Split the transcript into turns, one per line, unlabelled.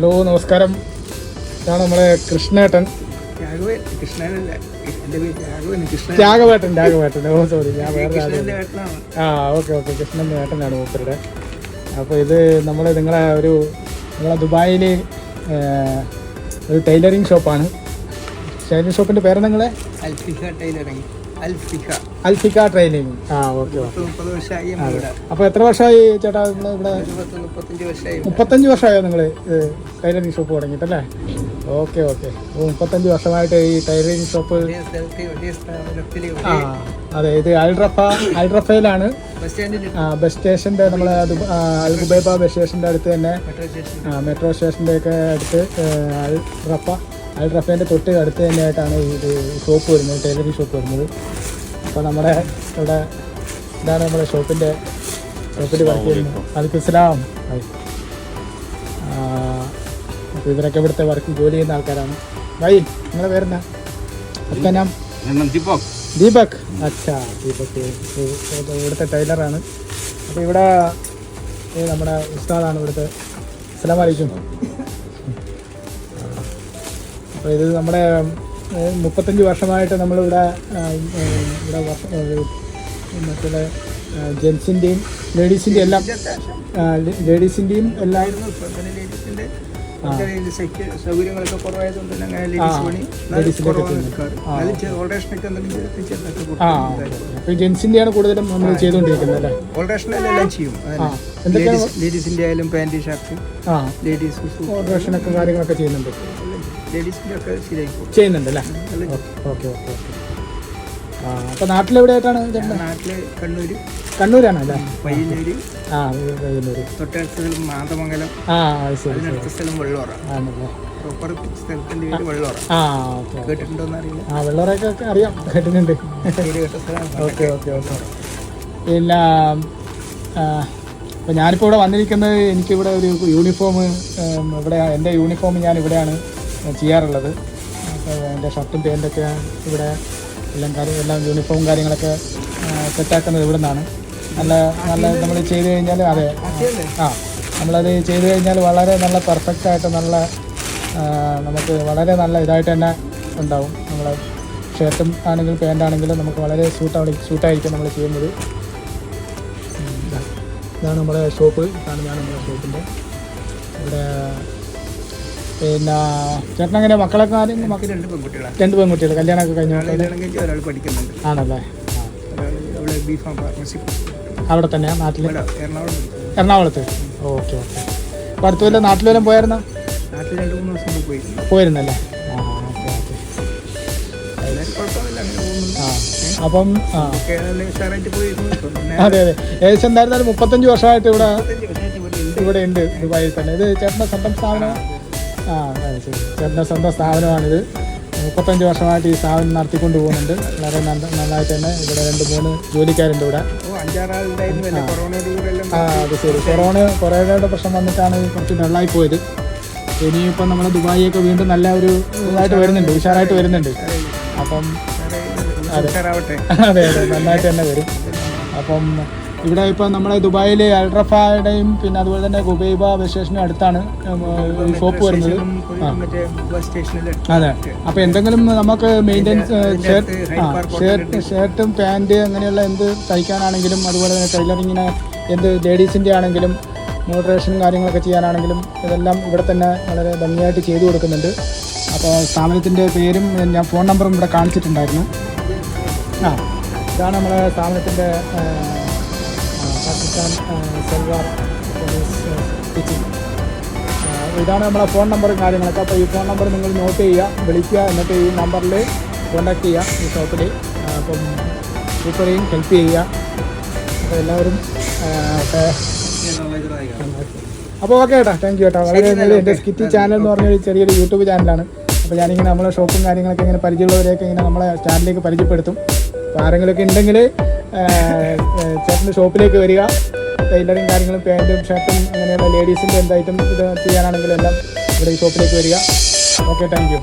Hello നമസ്കാരം. ഇതാണ് നമ്മളെ കൃഷ്ണേട്ടൻ. രാഘവേട്ടൻ രാഘവേട്ടൻ ഓ സോറി ഞാൻ വേറെ ആ ഓക്കെ ഓക്കെ. കൃഷ്ണൻ ഏട്ടനാണ് മൂപ്പരുടെ. അപ്പോൾ ഇത് നമ്മൾ നിങ്ങളെ ഒരു നമ്മളെ ദുബായിൽ ഒരു ടൈലറിങ് ഷോപ്പാണ്. ടൈലറിങ് ഷോപ്പിന്റെ പേര് നിങ്ങളെ?
അൽഫിഹ ടൈലറിങ്
അൽഫിക്ക ട്രെയിനിങ് ആ ഓക്കെ
അപ്പൊ നമ്മൾ
എത്ര വർഷമായി ചേട്ടാ ഇവിടെ
മുപ്പത്തഞ്ച് വർഷമായി
നിങ്ങൾ ടൈലറിംഗ് ഷോപ്പ് തുടങ്ങിയിട്ടല്ലേ? ഓക്കെ ഓക്കെ മുപ്പത്തഞ്ച് വർഷമായിട്ട് ഈ ടൈലറിംഗ് ഷോപ്പ് ആ അതെ. ഇത് അൽറഫ അൽറഫയിലാണ്.
ബസ് സ്റ്റാൻഡിൽ
ആ, ബസ് സ്റ്റേഷന്റെ നമ്മളെ ദുബ- ആ, അൽ ഗുബൈബ ബസ് സ്റ്റേഷന്റെ അടുത്ത് തന്നെ.
മെട്രോ
സ്റ്റേഷന്റെ സ്റ്റേഷന്റെ ഒക്കെ അടുത്ത് ഏ, അൽ റഫ അൽ റഫേന്റെ തൊട്ട് അടുത്ത് തന്നെയായിട്ടാണ് ഇത് ഷോപ്പ് വരുന്നത് ടൈലറിംഗ് ഷോപ്പ് വരുന്നത്. അപ്പോൾ നമ്മുടെ ഇവിടെ ഇതാണ് നമ്മുടെ ഷോപ്പിന്റെ ഷോപ്പിന്റെ വർക്ക് ചെയ്യുന്നത് അലിക്കും. ഇസ്ലാം അപ്പോൾ ഇവരൊക്കെ ഇവിടുത്തെ വർക്ക് ജോലി ചെയ്യുന്ന ആൾക്കാരാണ്. വൈ നിങ്ങളുടെ പേരെന്നാ അപ്പം ഞാൻ
ദീപക്.
ദീപക്. അച്ഛാ ദീപക്. ഇവിടുത്തെ ടൈലറാണ് അപ്പോൾ ഇവിടെ നമ്മുടെ ഉസ്താദാണ് ഇവിടുത്തെ. സ്ഥലം വലൈക്കും അപ്പോൾ ഇത് നമ്മുടെ മുപ്പത്തഞ്ച് വർഷമായിട്ട് നമ്മളിവിടെ ഇവിടെ മറ്റേ മറ്റുള്ള ജെൻസിന്റെയും ലേഡീസിന്റെയും എല്ലാം ലേഡീസിന്റെയും എല്ലാം
സൗകര്യങ്ങളൊക്കെ കുറവായതുകൊണ്ട്
ജെൻസിന്റെയാണ് കൂടുതലും നമ്മൾ ചെയ്തുകൊണ്ടിരിക്കുന്നത് അല്ലേ?
ഓൾഡറേഷനെല്ലാം ചെയ്യും ലേഡീസിന്റെ ആയാലും പാന്റ് ഷർട്ട് ലേഡീസ്
ഓൾട്രേഷനൊക്കെ കാര്യങ്ങളൊക്കെ ചെയ്യുന്നുണ്ട്.
ശരിയായി
ചെയ്യുന്നുണ്ട് അല്ലേ? ഓക്കെ ഓക്കെ ഓക്കെ അപ്പൊ നാട്ടിലെവിടെയായിട്ടാണ്
നാട്ടിൽ കണ്ണൂര്.
കണ്ണൂരാണ് അല്ലേ?
പയ്യന്നൂര്
ആ കയ്യൂര്
തൊട്ടടുത്ത സ്ഥലം മാതമംഗലം.
ആ ശരി
അതിനടുത്ത സ്ഥലം വെള്ളോറ
ആണല്ലേ?
പ്രോപ്പർ സ്ഥലത്തിന്റെ പേര് വെള്ളോറ
ആ ഓക്കെ
കേട്ടിട്ടുണ്ടോന്ന് അറിയില്ല
ആ അറിയാം കേട്ടിട്ടുണ്ട്. Okay okay okay. പിന്നെ അപ്പോൾ ഞാനിപ്പോൾ ഇവിടെ വന്നിരിക്കുന്നത് എനിക്കിവിടെ ഒരു യൂണിഫോം ഇവിടെ എന്റെ യൂണിഫോം ഞാൻ ഇവിടെയാണ് ചെയ്യാറുള്ളത്. അപ്പോൾ എന്റെ ഷർട്ടും പേന്റൊക്കെ ഇവിടെ എല്ലാം കാര്യം എല്ലാം യൂണിഫോം കാര്യങ്ങളൊക്കെ സെറ്റാക്കുന്നത് ഇവിടെ നിന്നാണ് നല്ല നല്ല നമ്മൾ ചെയ്ത് കഴിഞ്ഞാൽ അതെ. ആ നമ്മളത് ചെയ്ത് കഴിഞ്ഞാൽ വളരെ നല്ല പെർഫെക്റ്റ് ആയിട്ട് നല്ല നമുക്ക് വളരെ നല്ല ഇതായിട്ട് തന്നെ ഉണ്ടാവും. നമ്മൾ ഷർട്ടും ആണെങ്കിലും പാന്റ് ആണെങ്കിലും നമുക്ക് വളരെ സൂട്ടാണ് സൂട്ടായിരിക്കും നമ്മൾ ചെയ്യുന്നത്. ഇതാണ് നമ്മുടെ ഷോപ്പ് ഇതാണ് നമ്മുടെ ഷോപ്പിന്റെ ഇവിടെ പിന്നെ ചേട്ടൻ എങ്ങനെ മക്കളൊക്കെ ആരും?
രണ്ട് പെൺകുട്ടികളാണ്.
രണ്ട് പെൺകുട്ടികൾ കല്യാണമൊക്കെ കഴിഞ്ഞ
ഒരാൾ പഠിക്കുന്നുണ്ട്.
ആണല്ലേ?
അവിടെ
തന്നെയാണ് നാട്ടിൽ. എറണാകുളത്ത്. Okay okay. അപ്പോൾ അടുത്ത വല്ല നാട്ടിൽ വല്ലതും പോയായിരുന്നോ?
നാട്ടിൽ രണ്ട് മൂന്ന് ദിവസം പോയി.
പോയിരുന്നല്ലേ? ആ ഓക്കെ ഓക്കെ. ആ അപ്പം ആ. അതെ അതെ. ഏകദേശം എന്തായിരുന്നാലും മുപ്പത്തഞ്ച് വർഷമായിട്ട് ഇവിടെ
ഇവിടെ ഉണ്ട്.
ഇവിടെ ഉണ്ട് ദുബായിൽ തന്നെ. ഇത് ചേട്ടന്റെ സ്വന്തം സ്ഥാപനം ആ അതെ ശരി. ചേട്ടന്റെ സ്വന്തം സ്ഥാപനമാണിത്. മുപ്പത്തഞ്ച് വർഷമായിട്ട് ഈ സ്ഥാപനം നടത്തിക്കൊണ്ട് പോകുന്നുണ്ട്. വളരെ നല്ല നന്നായിട്ട് തന്നെ ഇവിടെ രണ്ട് മൂന്ന് ജോലിക്കാരുണ്ട് ഇവിടെ. ആ. അത് ശരി. കൊറോണ കൊറോണയുടെ പ്രശ്നം വന്നിട്ടാണ് കുറച്ച് ഡള്ളായി പോയത്. ഇനിയിപ്പം നമ്മൾ ദുബായിയൊക്കെ വീണ്ടും നല്ല ഒരു ഇതായിട്ട് വരുന്നുണ്ട്. ഉഷാറായിട്ട് വരുന്നുണ്ട്. അപ്പം അതെ അതെ. നന്നായിട്ട് തന്നെ വരും. അപ്പം ഇവിടെ ഇപ്പോൾ നമ്മുടെ ദുബായിൽ അൽറഫയുടെയും പിന്നെ അതുപോലെ തന്നെ ഗുബൈബ ബസ് സ്റ്റേഷനും അടുത്താണ് ഷോപ്പ് വരുന്നത്. അതെ. അപ്പോൾ എന്തെങ്കിലും നമുക്ക് മെയിന്റെനൻസ് ഷർട്ട് ആ ഷർട്ട് ഷർട്ടും പാന്റ് അങ്ങനെയുള്ള എന്ത് തയ്ക്കാനാണെങ്കിലും അതുപോലെ തന്നെ ടൈലറിങ്ങിന് എന്ത് ലേഡീസിന്റെ ആണെങ്കിലും മോഡറേഷൻ കാര്യങ്ങളൊക്കെ ചെയ്യാനാണെങ്കിലും ഇതെല്ലാം ഇവിടെ തന്നെ വളരെ ഭംഗിയായിട്ട് ചെയ്തു കൊടുക്കുന്നുണ്ട്. അപ്പോൾ സ്ഥാപനത്തിന്റെ പേരും ഞാൻ ഫോൺ നമ്പറും ഇവിടെ കാണിച്ചിട്ടുണ്ടായിരുന്നു. ആ ഇതാണ് നമ്മുടെ സ്ഥാപനത്തിന്റെ പാകിസ്ഥാൻ സൽവാർ സ്റ്റിച്ചിങ് ഇതാണ് നമ്മളെ ഫോൺ നമ്പറും കാര്യങ്ങളൊക്കെ. അപ്പോൾ ഈ ഫോൺ നമ്പർ നിങ്ങൾ നോട്ട് ചെയ്യുക വിളിക്കുക എന്നിട്ട് ഈ നമ്പറിൽ കോൺടാക്ട് ചെയ്യുക ഈ ഷോപ്പിൽ അപ്പം സൂപ്പറേയും ഹെൽപ്പ് ചെയ്യുക. അപ്പോൾ എല്ലാവരും അപ്പോൾ ഓക്കെ ഏട്ടാ താങ്ക് യു ഏട്ടാ. വളരെ നല്ല എന്റെ സ്കിറ്റി ചാനൽ എന്ന് പറഞ്ഞ ഒരു ചെറിയൊരു യൂട്യൂബ് ചാനലാണ് അപ്പോൾ ഞാനിങ്ങനെ നമ്മളെ ഷോപ്പും കാര്യങ്ങളൊക്കെ ഇങ്ങനെ പരിചയമുള്ളവരെയൊക്കെ ഇങ്ങനെ നമ്മളെ ചാനലിലേക്ക് പരിചയപ്പെടുത്തും. അപ്പോൾ ആരെങ്കിലുമൊക്കെ ഉണ്ടെങ്കിൽ ചേട്ടന്റെ ഷോപ്പിലേക്ക് വരിക. ടൈലറിങ് കാര്യങ്ങളും പാന്റും ഷർട്ടും അങ്ങനെയുള്ള ലേഡീസിന്റെ എന്തായിട്ടും ഇത് ചെയ്യാനാണെങ്കിലും എല്ലാം ഇവിടെ ഈ ഷോപ്പിലേക്ക് വരിക. Okay thank you.